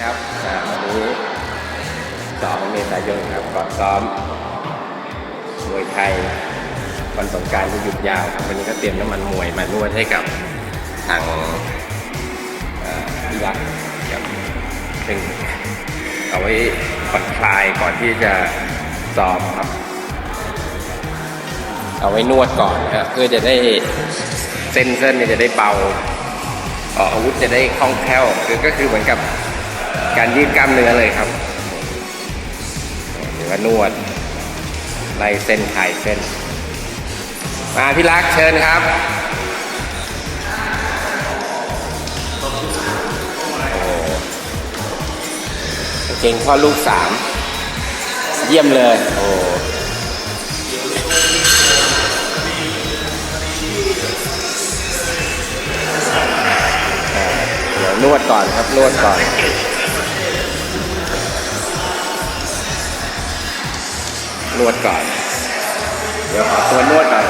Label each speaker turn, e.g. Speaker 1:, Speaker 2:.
Speaker 1: ครับอ่าวันนี้สองเมษายนครับก่อนซ้อมมวยไทยวันสงการที่หยุดยาวครับวันนี้ก็เตรียมน้ำมันมวยมานวดให้กับทางเอ่อพี่รักกับซึ่งเอาไว้ผ่อนคลายก่อนที่จะซ้อมครับ เอาไว้นวดก่อนนะครับเพื่อจะได้เส้นเส้นจะได้เบาอาวุธจะได้คล่องแคล่วคือก็คือเหมือนกับ การยืดกล้ามเนื้อเลยครับหรือว่านวดไล่เส้นคลายเส้น มาพี่รักเชิญครับโอ้เก่งพ่อลูกสามเยี่ยมเลย โอ้เดี๋ยวนวดก่อนครับ นวดก่อน นวดก่อน เดี๋ยวขอตัวนวดก่อน